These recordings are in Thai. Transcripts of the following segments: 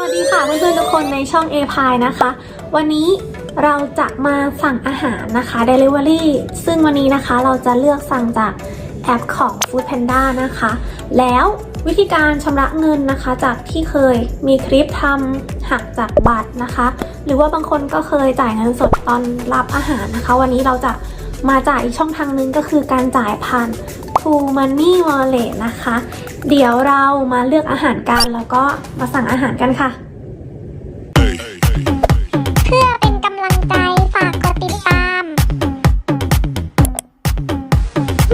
วัสดีค่ะเพื่อนๆทุกคนในช่อง a p i นะคะ วันนี้เราจะมาสั่งอาหารนะคะ Delivery ซึ่งวันนี้นะคะเราจะเลือกสั่งจากแอปของ Food Panda นะคะ แล้ววิธีการชำระเงินนะคะ จากที่เคยมีคลิปทำหักจากบัตรนะคะ หรือว่าบางคนก็เคยจ่ายเงินสดตอนรับอาหารนะคะ วันนี้เราจะมาจ่ายอีกช่องทางนึงก็คือการจ่ายผ่าน True Money Wallet นะคะ เดี๋ยวเรามาเลือกอาหารกันแล้วก็มาสั่งอาหารกันค่ะ เพื่อเป็นกำลังใจฝากกดติดตาม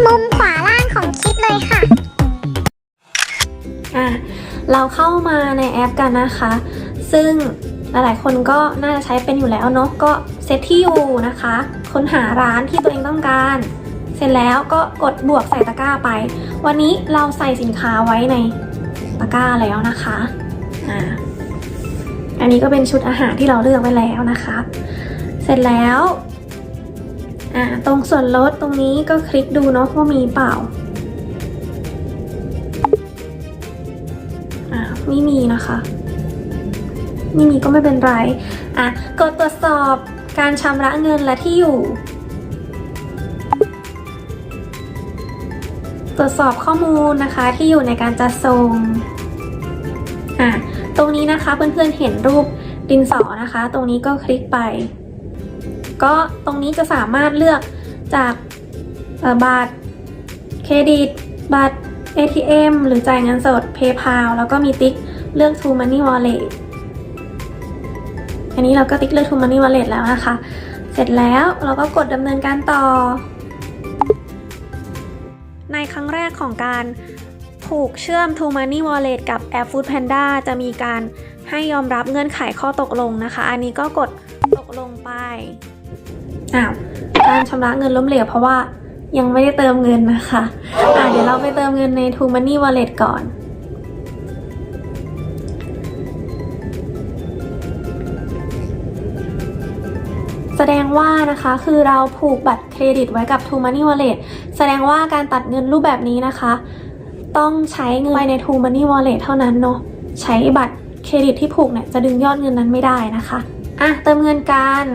มุมขวาล่างของคลิปเลยค่ะ อะ เราเข้ามาในแอปกันนะคะ ซึ่งหลายๆคนก็น่าจะใช้เป็นอยู่แล้วเนาะก็เซตที่อยู่นะคะ ค้นหาร้านที่ตัวเองต้องการ เสร็จแล้วก็กดบวกใส่ตะกร้าไป วันนี้เราใส่สินค้าไว้ในตะกร้าแล้วนะคะอ่าอันนี้ก็เป็นชุดอาหารที่เราเลือกไว้แล้วนะคะ เสร็จแล้วอ่าตรงส่วนลดตรงนี้ก็คลิกดูเนาะว่ามีเปล่าอ่าไม่มีนะคะไม่มีก็ไม่เป็นไรอะกดตรวจสอบการชำระเงินและที่อยู่ ตรวจสอบข้อมูลนะคะที่อยู่ในการจัดส่งอะตรงนี้นะคะเพื่อนๆเห็นรูปดินสอนะคะ ตรงนี้ก็คลิกไป ก็ตรงนี้จะสามารถเลือกจากบัตรเครดิต บัตร ATM หรือจ่ายเงินสด PayPal แล้วก็มีติ๊กเลือก True Money Wallet อันนี้เราก็ติ๊กเลือก True Money Wallet แล้วนะคะ เสร็จแล้วเราก็กดดำเนินการต่อ ในครั้งแรกของการผูกเชื่อม True Money Wallet กับแอป Food Panda จะมีการให้ยอมรับเงื่อนไขข้อตกลงนะคะ อันนี้ก็กดตกลงไป อ้าว การชำระเงินล้มเหลวเพราะว่ายังไม่ได้เติมเงินนะคะ อะเดี๋ยวเราไปเติมเงินใน True Money Wallet ก่อน ดงว่านะคะคือเราผูกบัตรเครดิตไว้กับ True Money Wallet แสดงว่าการตัดเงินรูปแบบนี้นะคะ ต้องใช้เงินไว้ใน True Money Wallet เท่านั้นเนาะใช้บัตรเครดิตที่ผูกเนี่ยจะดึงยอดเงินนั้นไม่ได้นะคะอะเติมเงินกัน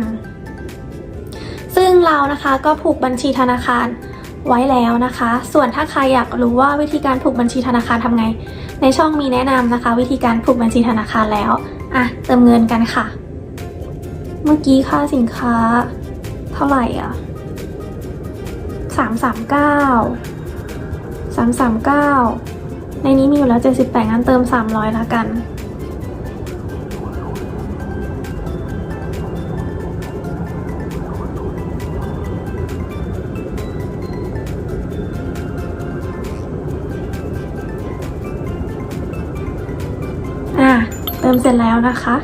ซึ่งเรานะคะก็ผูกบัญชีธนาคารไว้แล้วนะคะ ส่วนถ้าใครอยากรู้ว่าวิธีการผูกบัญชีธนาคารทำไง ในช่องมีแนะนำนะคะ วิธีการผูกบัญชีธนาคารแล้วอะเติมเงินกันค่ะ เมื่อกี้ค่าสินค้า เท่าไหร่อะสามสามเก้าสามสามเก้าในนี้มีอยู่แล้วเจ็ดสิบแปดงั้นเติมสามร้อยละกันอะเติมเสร็จแล้วนะคะ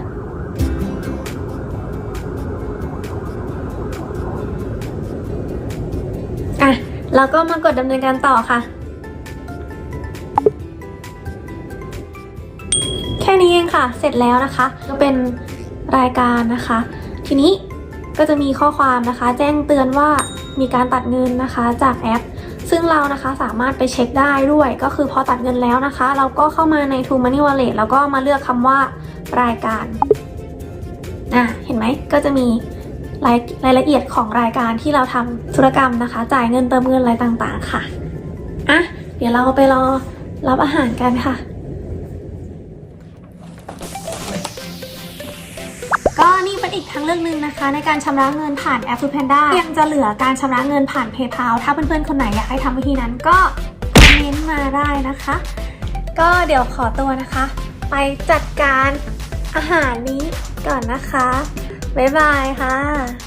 แล้วก็มากดดำเนินการต่อค่ะ แค่นี้เองค่ะ เสร็จแล้วนะคะก็เป็นรายการนะคะ ทีนี้ก็จะมีข้อความนะคะ แจ้งเตือนว่ามีการตัดเงินนะคะ จากแอป ซึ่งเรานะคะสามารถไปเช็คได้ด้วย ก็คือพอตัดเงินแล้วนะคะ เราก็เข้ามาใน True Money Wallet แล้วก็มาเลือกคำว่ารายการอะเห็นไหมก็จะมี รายรายละเอียดของรายการที่เราทำธุรกรรมนะคะ จ่ายเงินเติมเงินอะไรต่างๆค่ะอะเดี๋ยวเราไปรอรับอาหารกันค่ะ ก็นี่เป็นอีกทางเลือกหนึ่งนะคะ ในการชำระเงินผ่านแอป Food Panda ยังจะเหลือการชำระเงินผ่าน PayPal ถ้าเพื่อนๆ คนไหนอยากให้ทำวิธีนั้นก็คอมเมนต์มาได้นะคะ ก็เดี๋ยวขอตัวนะคะ ไปจัดการอาหารนี้ก่อนนะคะ บ๊ายบายค่ะ